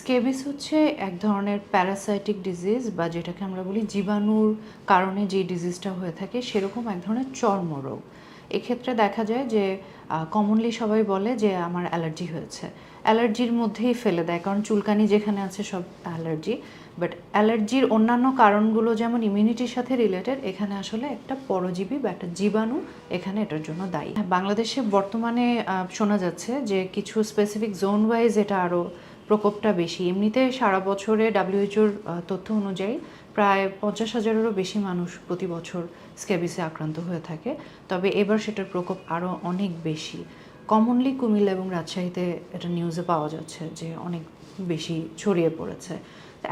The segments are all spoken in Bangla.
স্কেবিস হচ্ছে এক ধরনের প্যারাসাইটিক ডিজিজ বা যেটাকে আমরা বলি জীবাণুর কারণে যে ডিজিজটা হয়ে থাকে সেরকম এক ধরনের চর্মরোগ। এক্ষেত্রে দেখা যায় যে কমনলি সবাই বলে যে আমার অ্যালার্জি হয়েছে। অ্যালার্জির মধ্যেই ফেলে দেয়, কারণ চুলকানি যেখানে আছে সব অ্যালার্জি। বাট অ্যালার্জির অন্যান্য কারণগুলো যেমন ইমিউনিটির সাথে রিলেটেড, এখানে আসলে একটা পরজীবী বা একটা জীবাণু এখানে এটার জন্য দায়ী। বাংলাদেশে বর্তমানে শোনা যাচ্ছে যে কিছু স্পেসিফিক জোন ওয়াইজ এটা আরও প্রকোপটা বেশি। এমনিতে সারা বছরে ডাব্লিউএইচওর তথ্য অনুযায়ী প্রায় পঞ্চাশ হাজারেরও বেশি মানুষ প্রতি বছর স্ক্যাবিসে আক্রান্ত হয়ে থাকে। তবে এবার সেটার প্রকোপ আরও অনেক বেশি। কমনলি কুমিল্লা এবং রাজশাহীতে এটা নিউজে পাওয়া যাচ্ছে যে অনেক বেশি ছড়িয়ে পড়েছে।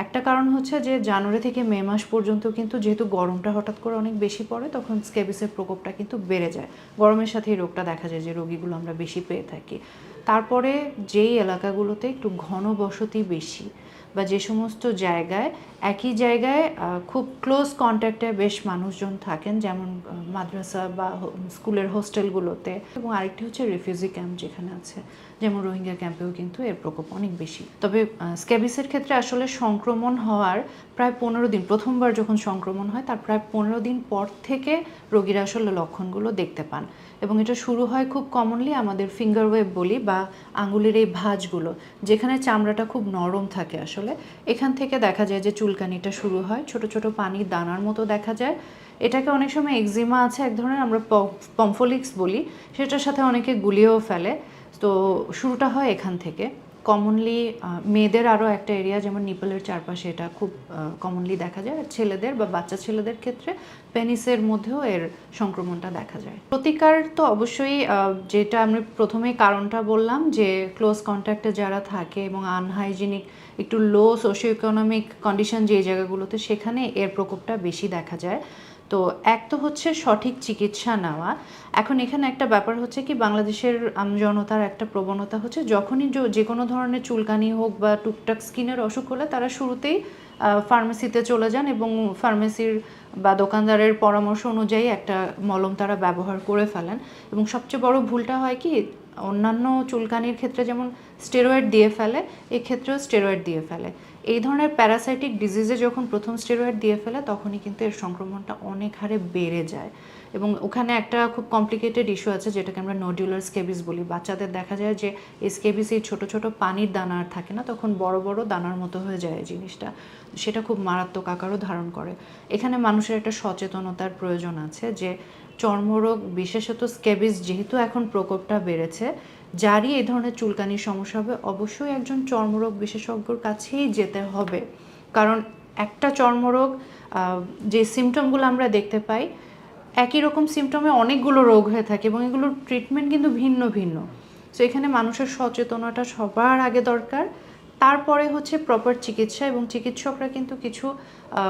একটা কারণ হচ্ছে যে জানুয়ারি থেকে মে মাস পর্যন্ত কিন্তু যেহেতু গরমটা হঠাৎ করে অনেক বেশি পড়ে, তখন স্ক্যাবিসের প্রকোপটা কিন্তু বেড়ে যায়। গরমের সাথে এই রোগটা দেখা যায় যে রোগীগুলো আমরা বেশি পেয়ে থাকি। তারপরে যেই এলাকাগুলোতে একটু ঘনবসতি বেশি বা যে সমস্ত জায়গায়, একই জায়গায় খুব ক্লোজ কন্ট্যাক্টে বেশ মানুষজন থাকেন, যেমন মাদ্রাসা বা স্কুলের হোস্টেলগুলোতে। এবং আরেকটি হচ্ছে রিফিউজি ক্যাম্প যেখানে আছে, যেমন রোহিঙ্গা ক্যাম্পেও কিন্তু এর প্রকোপ অনেক বেশি। তবে স্ক্যাবিসের ক্ষেত্রে আসলে সংক্রমণ হওয়ার প্রায় পনেরো দিন, প্রথমবার যখন সংক্রমণ হয়, তার প্রায় পনেরো দিন পর থেকে রোগীরা আসলে লক্ষণগুলো দেখতে পান। এবং এটা শুরু হয় খুব কমনলি আমাদের ফিঙ্গার ওয়েব বলি বা আঙুলের এই ভাঁজগুলো, যেখানে চামড়াটা খুব নরম থাকে আসলে। এখান থেকে দেখা যায় যে চুলকানিটা শুরু হয়। ছোট ছোট পানির দানার মতো দেখা যায়। এটাকে অনেক সময় এক্সিমা আছে, এক ধরনের আমরা পম্ফোলিক্স বলি। সেটার সাথে অনেকে গুলিয়েও ফেলে। তো শুরুটা হয় এখান থেকে। কমনলি মেয়েদের আরও একটা এরিয়া যেমন নিপলের চারপাশে এটা খুব কমনলি দেখা যায়। আর ছেলেদের বা বাচ্চা ছেলেদের ক্ষেত্রে পেনিসের মধ্যেও এর সংক্রমণটা দেখা যায়। প্রতিকার তো অবশ্যই যেটা আমি প্রথমেই কারণটা বললাম যে ক্লোজ কন্ট্যাক্টে যারা থাকে এবং আনহাইজিনিক একটু লো সোশিও ইকোনমিক কন্ডিশন যে জায়গাগুলোতে সেখানে এর প্রকোপটা বেশি দেখা যায়। তো এক তো হচ্ছে সঠিক চিকিৎসা নেওয়া। এখন এখানে একটা ব্যাপার হচ্ছে কি, বাংলাদেশের আমজনতার একটা প্রবণতা হচ্ছে যখনই যে কোনো ধরনের চুলকানি হোক বা টুকটাক স্কিনের অসুখ হলে তারা শুরুতেই ফার্মেসিতে চলে যান এবং ফার্মেসির বা দোকানদারের পরামর্শ অনুযায়ী একটা মলম তারা ব্যবহার করে ফেলেন। এবং সবচেয়ে বড় ভুলটা হয় কি, অন্যান্য চুলকানির ক্ষেত্রে যেমন স্টেরয়েড দিয়ে ফেলে, এক্ষেত্রেও স্টেরয়েড দিয়ে ফেলে। এই ধরনের প্যারাসাইটিক ডিজিজে যখন প্রথম স্টেরয়েড দিয়ে ফেলে, তখনই কিন্তু এর সংক্রমণটা অনেক হারে বেড়ে যায়। এবং ওখানে একটা খুব কমপ্লিকেটেড ইস্যু আছে, যেটাকে আমরা নডিউলার স্কেবিস বলি। বাচ্চাদের দেখা যায় যে, এই স্কেবিস এই ছোটো ছোটো পানির দানা আর থাকে না, তখন বড় বড় দানার মতো হয়ে যায় এই জিনিসটা। সেটা খুব মারাত্মক আকারও ধারণ করে। এখানে মানুষের একটা সচেতনতার প্রয়োজন আছে যে চর্মরোগ, বিশেষত স্কেবিস যেহেতু এখন প্রকোপটা বেড়েছে, যারই এই ধরনের চুলকানির সমস্যা হবে, অবশ্যই একজন চর্মরোগ বিশেষজ্ঞর কাছেই যেতে হবে। কারণ একটা চর্মরোগ যে সিমটমগুলো আমরা দেখতে পাই, একই রকম সিমটমে অনেকগুলো রোগ হয়ে থাকে এবং এগুলোর ট্রিটমেন্ট কিন্তু ভিন্ন ভিন্ন। সো এখানে মানুষের সচেতনতা সবার আগে দরকার। তারপরে হচ্ছে প্রপার চিকিৎসা এবং চিকিৎসকরা কিন্তু কিছু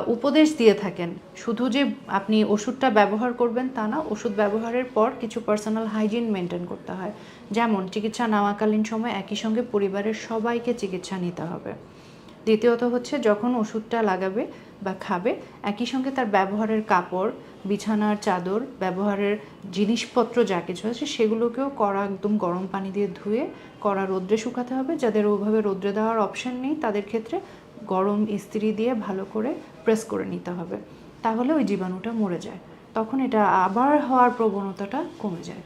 উপদেশ দিয়ে থাকেন। শুধু যে আপনি ওষুধটা ব্যবহার করবেন তা না, ওষুধ ব্যবহারের পর কিছু পার্সোনাল হাইজিন মেনটেন করতে হয়। যেমন, চিকিৎসা নেওয়াকালীন সময় একই সঙ্গে পরিবারের সবাইকে চিকিৎসা নিতে হবে। দ্বিতীয়ত হচ্ছে যখন ওষুধটা লাগাবে বা খাবে, একই সঙ্গে তার ব্যবহারের কাপড়, বিছানার চাদর, ব্যবহারের জিনিসপত্র যা কিছু আছে সেগুলোকেও কড়া একদম গরম পানি দিয়ে ধুয়ে কড়া রোদ্রে শুকাতে হবে। যাদের ওভাবে রোদ্রে দেওয়ার অপশন নেই, তাদের ক্ষেত্রে গরম ইস্ত্রি দিয়ে ভালো করে প্রেস করে নিতে হবে। তাহলে ওই জীবাণুটা মরে যায়। তখন এটা আবার হওয়ার প্রবণতাটা কমে যায়।